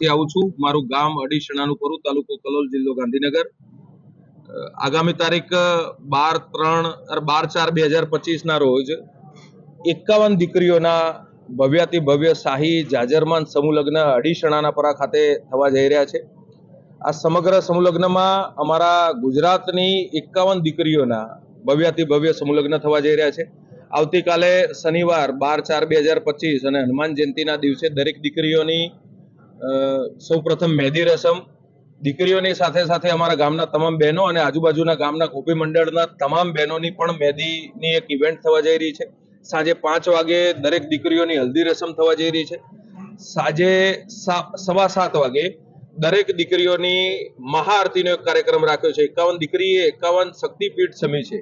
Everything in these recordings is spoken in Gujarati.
ગામથી આવું છું. મારું ગામ અડીશણાનું કરું, તાલુકો કલોલ, જિલ્લો ગાંધીનગર. આગામી તારીખ બાર ત્રણ બાર ચાર બે હજાર પચીસના રોજ એકાવન દીકરીઓના ભવ્યાતિ ભવ્ય શાહી જાજરમાન સમૂહ લગ્ન અડીસણાના પરા ખાતે થવા જઈ રહ્યા છે. આ સમગ્ર સમૂહ લગ્નમાં અમારા ગુજરાતની એકાવન દીકરીઓના ભવ્યાતિ ભવ્ય સમૂહ લગ્ન થવા જઈ રહ્યા છે. આવતીકાલે શનિવાર બાર ચાર બે હજાર પચીસ અને હનુમાન જયંતિના દિવસે દરેક દીકરીઓની સૌ પ્રથમ મહેંદી રસમ દીકરીઓની સાથે સાથે અમારા ગામના તમામ બહેનો અને આજુબાજુના ગામના ગોપી મંડળના તમામ બહેનોની પણ મહેંદીની એક ઇવેન્ટ થવા જઈ રહી છે. સાંજે પાંચ વાગે દરેક દીકરીઓની હલ્દી રસમ થવા જઈ રહી છે. સાંજે સવા સાત વાગે દરેક દીકરીઓની મહાઆરતીનો એક કાર્યક્રમ રાખ્યો છે. એકાવન દીકરી એ એકાવન શક્તિપીઠ સમી છે.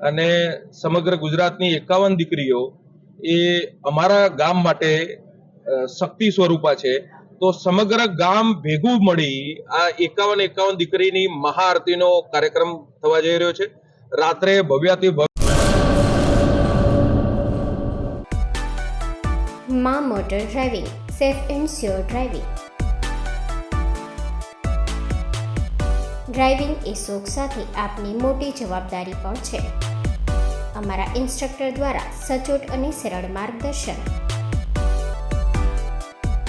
અને સમગ્ર ગુજરાતની એકાવન દીકરીઓ એ અમારા ગામ માટે શક્તિ સ્વરૂપા છે. તો સમગ્ર ગામ ભેગું મળી આ એકાવન એકાવન દીકરીની મહાઆરતીનો કાર્યક્રમ થવા જઈ રહ્યો છે. રાત્રે ભવ્યાથી ભવ્ય મા motor driving, safe and sure driving. Driving એ શોખ સાથે આપની મોટી જવાબદારી પણ છે. અમારા ઇન્સ્ટ્રક્ટર દ્વારા સચોટ અને સરળ માર્ગદર્શન.